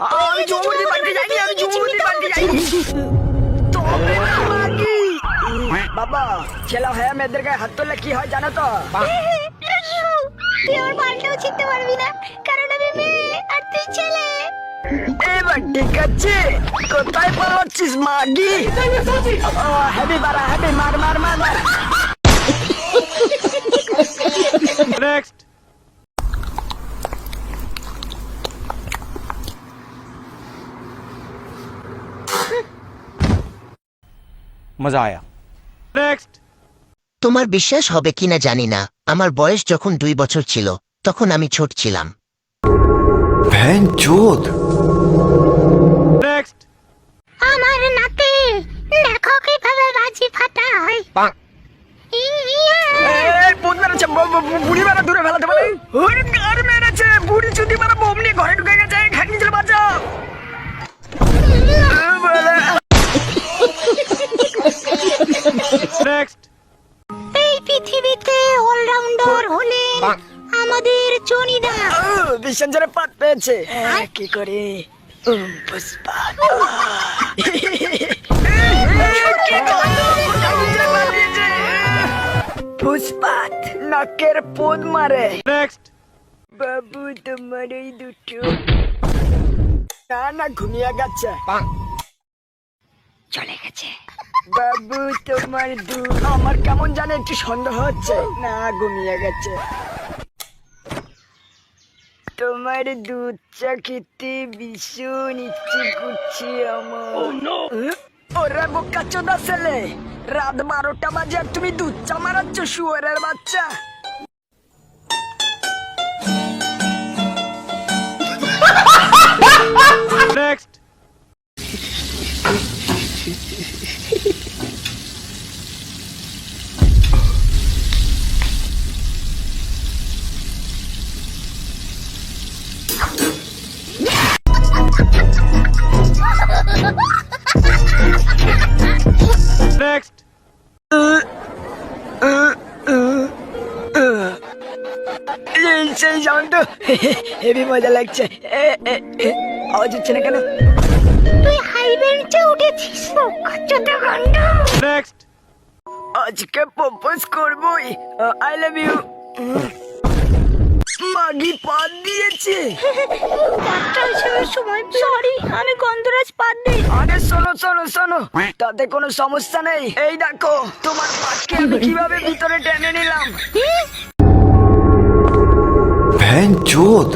আমি যাইনি আমি যাইনি। তবে বাবা ছেলে হয়ে মেয়েদের গায়ে হাত তুললে কি হয় জানো তো? তুই আমার পাল্টাও চিনতে পারবি না কারণ আমি মেয়ে আর তুই ছেলে। এবার ঠিক আছে কোথায় পালাচ্ছিস মাগি? হ্যাপি বারা হ্যাপি মার মার মার মার। মজা আয়া। নেক্সট তোমার বিশ্বাস হবে কিনা জানি না। আমার বয়স যখন দুই বছর ছিল তখন আমি ছোট ছিলাম। ভ্যান চোদ। নেক্সট আমার নাতি দেখো কীভাবে বাজি ফাটায়। বুড়ি মেরেছে বুড়ি নেক্সট এই পৃথিবীতে অলরাউন্ডার হলেন আমাদের চনিদা বিশ্বঞ্জনে পাত পেয়েছে। হ্যাঁ। কি করে? পুষ্পাত নাকের পোদ মারে। নেক্সট বাবু তোমার এই দুটো। না না ঘুমিয়ে গেছে। চলে গেছে। বাবু তোমার দুধ আমার কেমন জানে একটু সন্দেহ হচ্ছে। না ঘুমিয়ে গেছে। তোমার দুধ চা খেতে ভীষণ ইচ্ছে করছে আমার? ওরে বোকা চোদা ছেলে রাত বারোটা বাজে আর তুমি দুধ চা মারাচ্ছ শুয়ারের বাচ্চা। নেক্সট সেই সাউন্ডটা হেভি মজা লাগছে। আওয়াজ হচ্ছে না কেন? তুই হাইওয়ে উঠেছিস কচ্ছটা গন্ধ। নেক্সট আজকে প্রপোজ করবই। আই লাভ ইউ মাগি পা হয়েছে? ডাক্তার সাহেবের সময় সরি আমি গন্ধরাজ পাদ্দে আরে শোনো শোনো শোনো। তাতে কোনো সমস্যা নেই। এই দেখো তোমার পাখি আমি কীভাবে ভিতরে টেনে নিলাম? ভ্যান চোদ